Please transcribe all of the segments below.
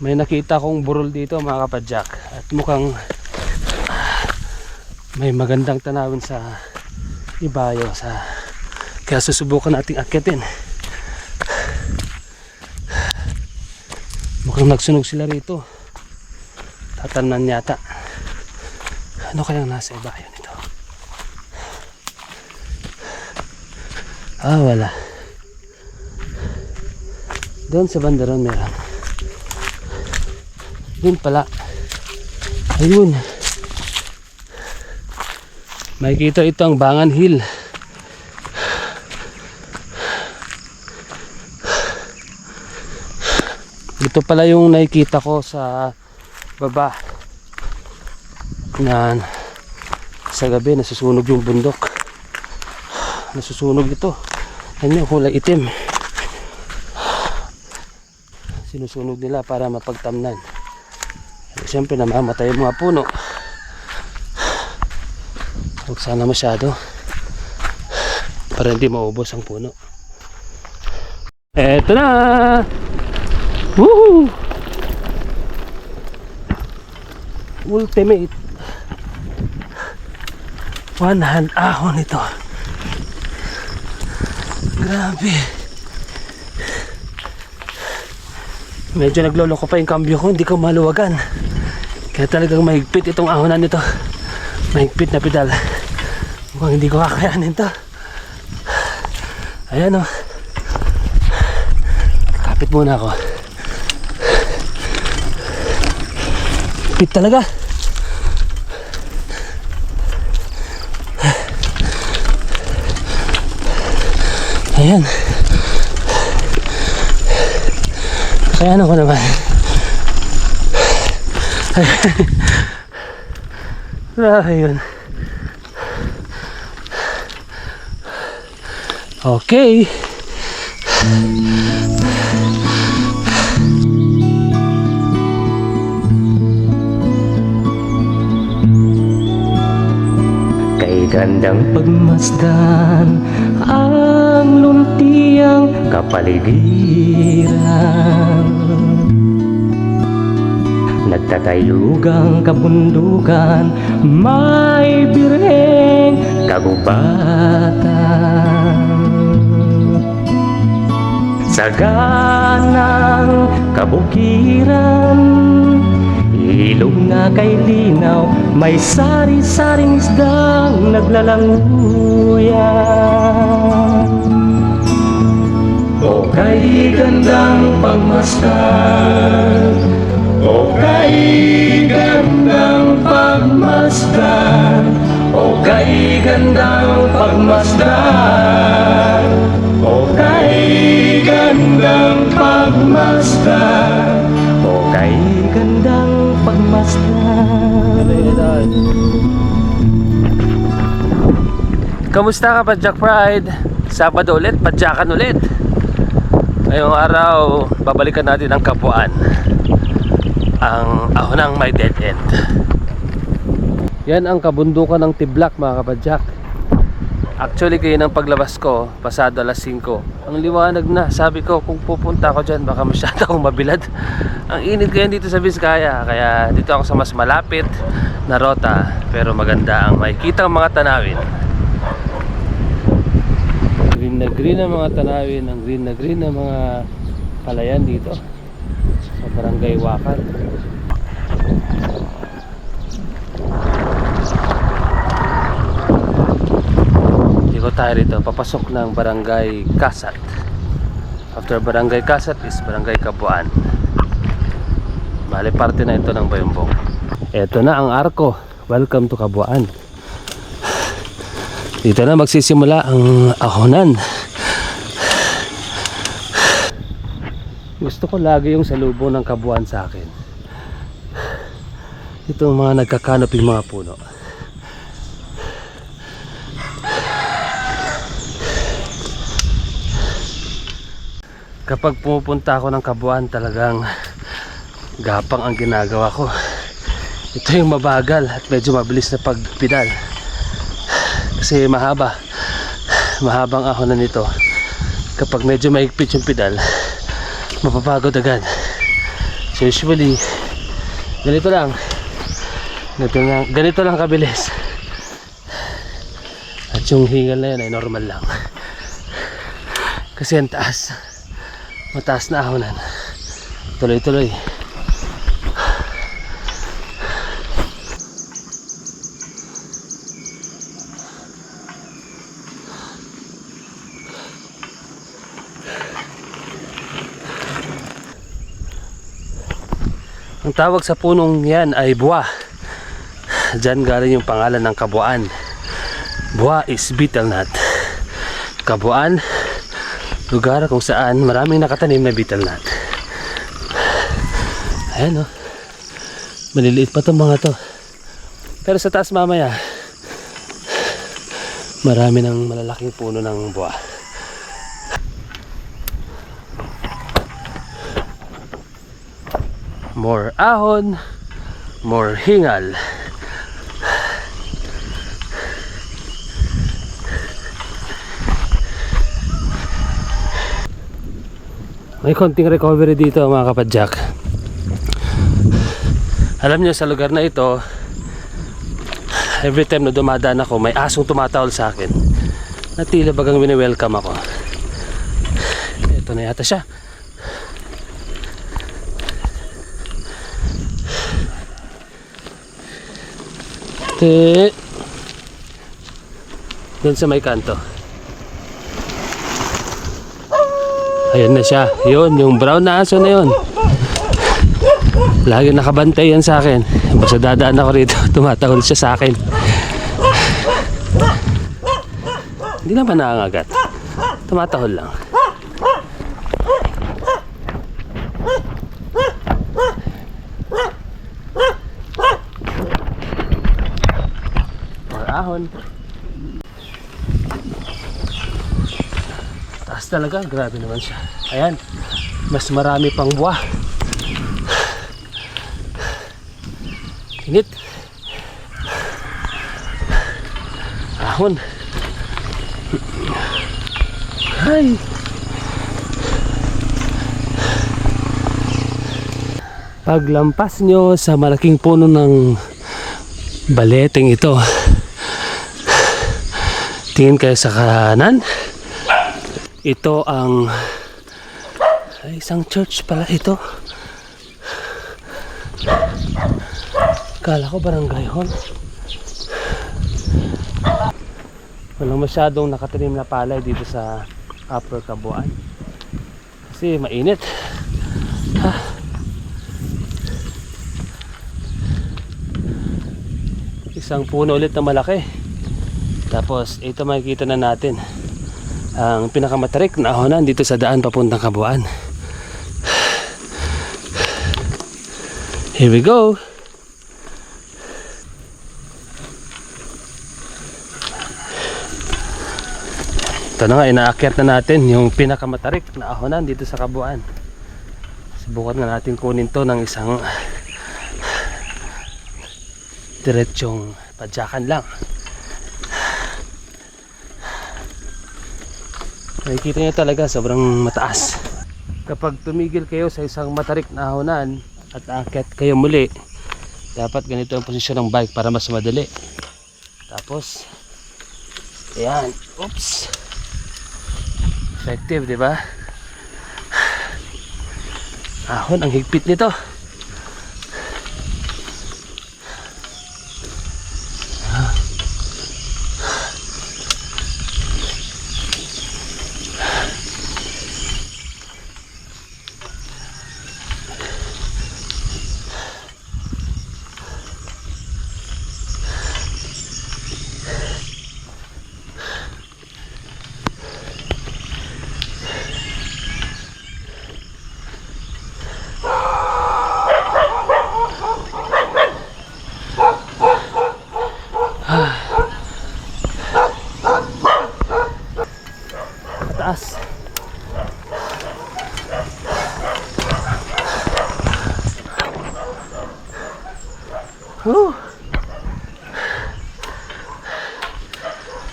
May nakita kong burol dito mga kapadyak at mukhang may magandang tanawin sa ibayo sa kaya susubukan nating akyatin. Mukhang nagsunog sila rito. Tatanan yata. Ano kayang nasa ibayo nito? Ah, wala. Doon sa bandaron meron. Doon pala. Ayun. Makikita ito ang Bangan Hill. Ito pala yung nakikita ko sa baba na sa gabi nasusunog yung bundok. Nasusunog ito. Ano yung kulay itim. Sinusunog nila para mapagtamnan. Siyempre namamatay yung mga puno. Huwag sana masyado. Para hindi maubos ang puno. Eto na! Woohoo! Ultimate. One hand ahon ito. Grabe. Medyo nagloloko pa yung cambio ko, hindi ko maluwagan. Kaya talagang mahigpit itong ahonan nito. Mahigpit na pedal. Mukhang hindi ko kakayanin to. Ayan o. Kapit muna ako. Higpit talaga. Ayan. Kaya ko naman. Ayun. Okay. Kay gandang pagmasdan ang luntiang kapaligiran Nagtatayugang kabundukan, may birheng kagubatan. Saganang kabukiran Ilog na kay linaw May sari-saring isdang naglalanguyan. O kay gandang pagmasdan O kay pagmasdan O kay gandang pagmasdan O kay gandang pagmasdan O kay pagmasdan Kamusta ka pa Jack Pride? Sabado ulit, padyakan ulit. Ngayong araw, babalikan natin ang kapuan. Ang ahonang may dead end. Yan ang kabundukan ng Tiblak mga kapadyak. Actually kayo ng paglabas ko, pasado alas 5. Ang liwanag na, sabi ko kung pupunta ako dyan, baka masyado akong mabilad. Ang init ngayon dito sa Vizcaya, kaya dito ako sa mas malapit na rota. Pero maganda ang makikita ang mga tanawin. Green na green ang mga tanawin, ang green na green ang mga palayan dito sa Barangay Wakan. Ikot tayo rito, papasok ng Barangay Kasat. After Barangay Kasat is Barangay Kabuan. Bali parte na ito ng Bayumbong. Ito na ang arko. Welcome to Kabuan. Dito na magsisimula ang ahonan. Gusto ko lagi yung salubong ng kabuuan sa akin. Itong mga nagkakanoping mga puno. Kapag pumupunta ako ng kabuuan talagang gapang ang ginagawa ko. Ito yung mabagal at medyo mabilis na pagpidal kasi mahaba mahabang ahonan nito kapag medyo maigpit yung pedal mapapagod agad So usually, ganito lang. Ganito lang, ganito lang kabilis. At yung hingal na yan ay normal lang. Kasi ang taas. Mataas na ahonan. Tuloy-tuloy. Ang tawag sa punong yan ay buwa. Diyan galing yung pangalan ng kabuan. Buwa is betel nut. Kabuan, lugar kung saan maraming nakatanim na betel nut. Ayan o. Maliliit pa itong mga to. Pero sa taas mamaya, marami ng malalaking puno ng buwa. More ahon, more hingal. May konting recovery dito mga kapadyak. Alam niyo sa lugar na ito, every time na dumadaan ako, may asong tumatawal sa akin. Na tila bagang wini-welcome ako. Ito na yata siya. Te. Doon sa may kanto. Ayan na siya. Yun, yung brown na aso na yun. Lagi nakabantay yan sa akin. Basta dadaan ako rito, tumatahol siya sa akin. Hindi naman nangangagat. Tumatahol lang. Or ahon. Taas talaga, grabe naman siya. Ayan, mas marami pang buwa. Init. Ahon. Ay. Paglampas nyo sa malaking puno ng baleteng ito, tingin kayo sa kanan. Ito ang isang church pala ito. Kala ko barangay hall. Walang masyadong nakatanim na palay dito sa Upper Kabuan. Kasi mainit. Isang puno ulit na malaki. Tapos ito makikita na natin ang pinakamatarik na ahonan dito sa daan papuntang Kabuan. Here we go. Ito na nga, inaakyat na natin yung pinakamatarik na ahonan dito sa Kabuan. Subukan na natin kunin to ng isang diretsong padyakan lang. Nakikita niyo talaga sobrang mataas. Kapag tumigil kayo sa isang matarik na ahonan at aakyat kayo muli, dapat ganito ang posisyon ng bike para mas madali. Tapos, ayan, oops. Effective, di ba? Ahon, ang higpit nito.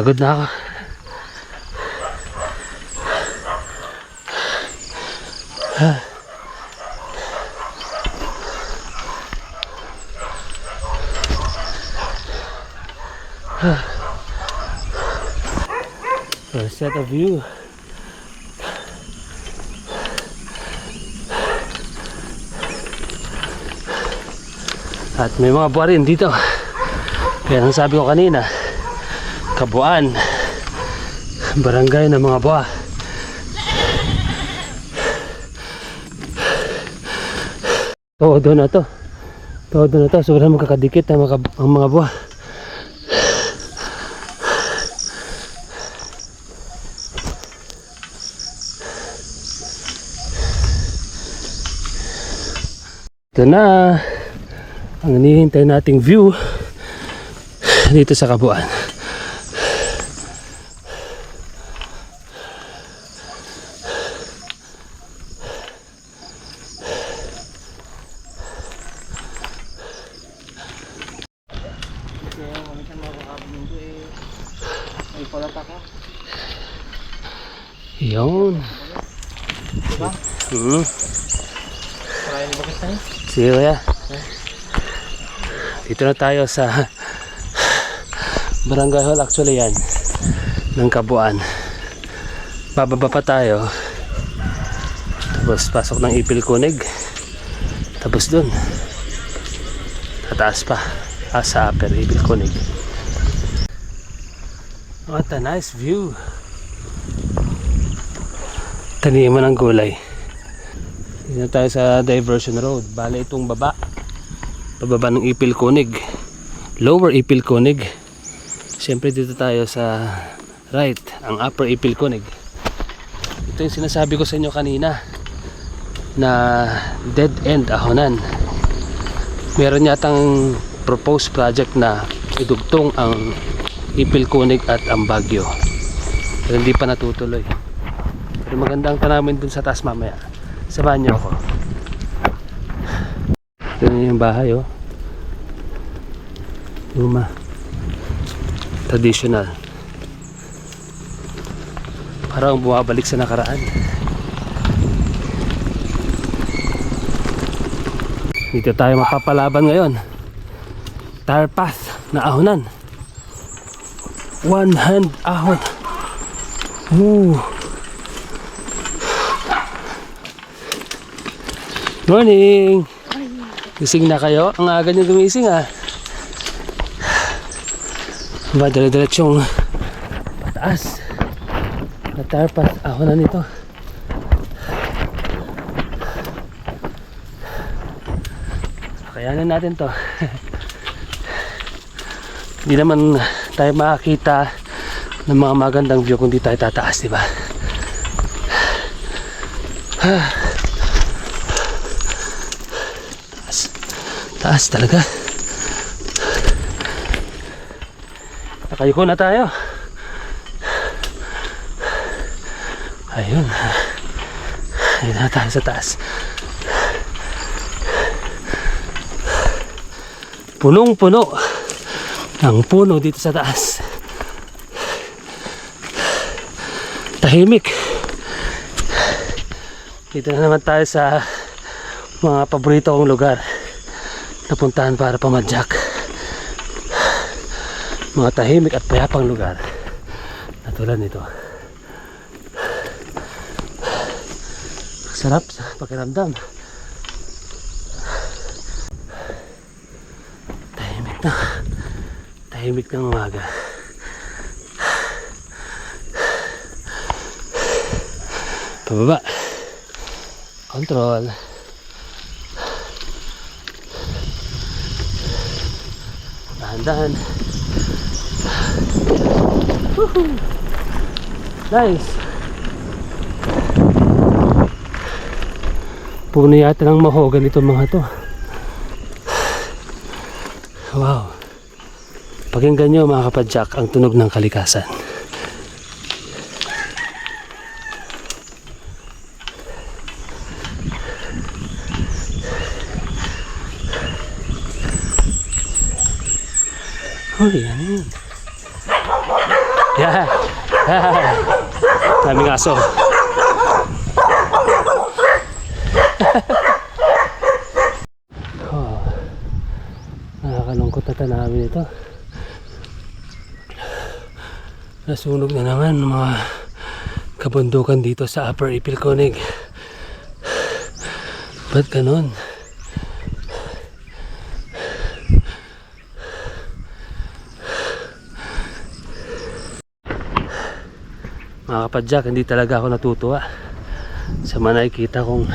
Pagod na ako. Ah. a set of view at may mga buwa rin dito kaya nang sabi ko kanina kabuan, barangay ng mga buwa. Todo na to. Todo na to. Sobrang magkakadikit ang mga, ang mga buwa. Ito na ang hinihintay nating view dito sa Kabuan. Yun. Hmm. Sige kuya. Dito na tayo sa Barangay Hall actually yan ng Kabuan. Bababa pa tayo. Tapos pasok ng Ipil Kunig. Tapos dun. Tataas pa. Ah, sa Upper Ipil Kunig. What a nice view. Taniman ng gulay. Dito tayo sa diversion road. Bale itong baba. Pababa ng Ipil Kunig. Lower Ipil Kunig. Siyempre dito tayo sa right, ang Upper Ipil Kunig. Ito yung sinasabi ko sa inyo kanina na dead end ahonan. Meron yatang proposed project na idugtong ang Ipil Kunig at ang Bagyo. Pero hindi pa natutuloy. Pero maganda ang tanawin dun sa taas mamaya. Samahan niyo ako. Ito na yung bahay oh. Luma. Traditional. Parang bumabalik sa nakaraan. Dito tayo mapapalaban ngayon. Tire path na ahonan. One hand ahon. Ooh. Morning! Gising na kayo? Ang aga niyo gumising ah. Ba, dire-diretsong pataas. Natarpas ako na nito. Kayanan natin to. Hindi naman tayo makakita ng mga magandang view kung di tayo tataas, di ba? Taas talaga. Nakayuko na tayo. Ayun. Ayun na tayo sa taas. Punong-puno. Ang puno dito sa taas. Tahimik. Dito na naman tayo sa mga paborito kong lugar. Napuntahan para pamadyak. Mga tahimik at payapang lugar. Na tulad nito. Sarap sa pakiramdam. Tahimik na. Tahimik ng umaga. Pababa. Control dahan-dahan! Nice. Puno yata ng mahogan itong mga to. Wow. Pakinggan nyo mga kapadyak ang tunog ng kalikasan. Uy, ano yun? Yeah. Daming aso. oh. Nakakalungkot na tanawin ito. Nasunog na naman ng mga kabundukan dito sa Upper Ipilconig. Ba't ganon? Mga kapadyak, hindi talaga ako natutuwa sa mga nakikita kong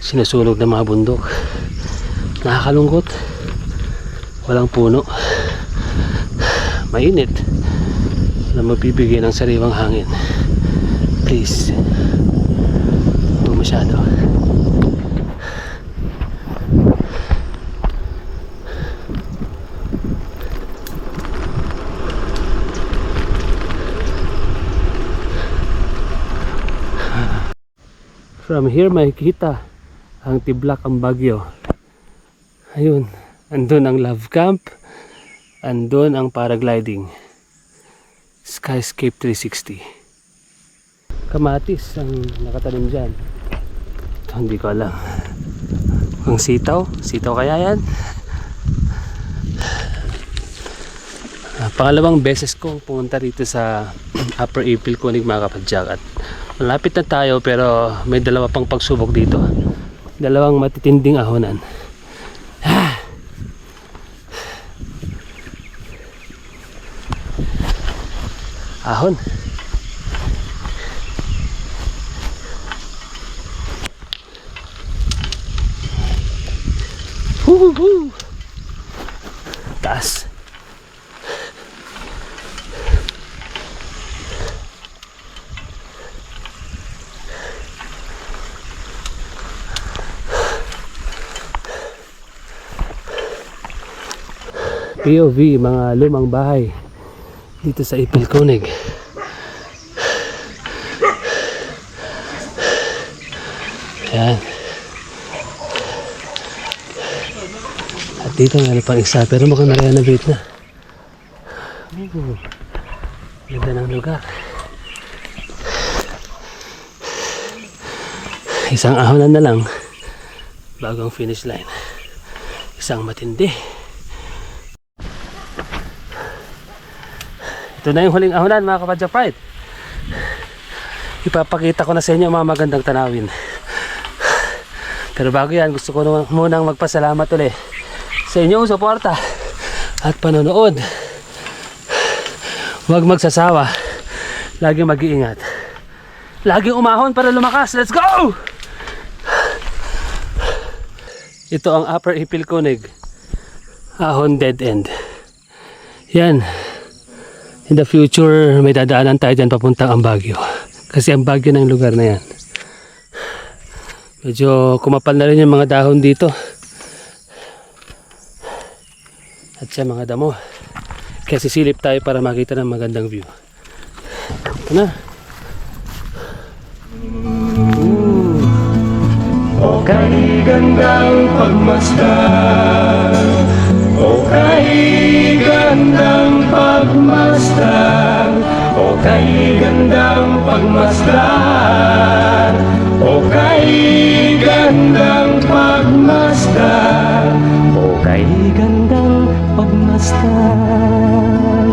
sinusunog ng mga bundok. Nakakalungkot. Walang puno. Mainit. Na magbibigay ng sariwang hangin. Please. Huwag masyado. From here makikita ang tiblak ang bagyo. Ayun, andun ang love camp, andun ang paragliding. Skyscape 360. Kamatis ang nakatanim dyan. Ito, hindi ko alam. Ang sitaw? Sitaw kaya yan? Ah, pangalawang beses kong pumunta rito sa Upper April Kunig mga kapadyak at malapit na tayo pero may dalawa pang pagsubok dito dalawang matitinding ahonan Ah. ahon Huhuhu. taas POV, mga lumang bahay dito sa Ipilconig. Ayan. At dito nga pang isa, pero mukhang na-renovate na. Ooh, ganda ng lugar. Isang ahonan na lang bago ang finish line. Isang matindi. Ito na yung huling ahonan mga kapadya pride. Ipapakita ko na sa inyo mga magandang tanawin. Pero bago yan, gusto ko munang magpasalamat uli sa inyong suporta at panonood. Huwag magsasawa. Lagi mag-iingat. Lagi umahon para lumakas. Let's go! Ito ang Upper Ipilconig. Ahon Dead End. Yan. In the future, may dadaanan tayo dyan papuntang Ambagyo. Kasi ang bagyo ng lugar na yan. Medyo kumapal na rin yung mga dahon dito. At sa mga damo. Kaya sisilip tayo para makita ng magandang view. Ito na. O kay pagmasdan kay gandang pagmasdan. O kay gandang pagmasdan. O kay gandang pagmasdan. O kay gandang pagmasdan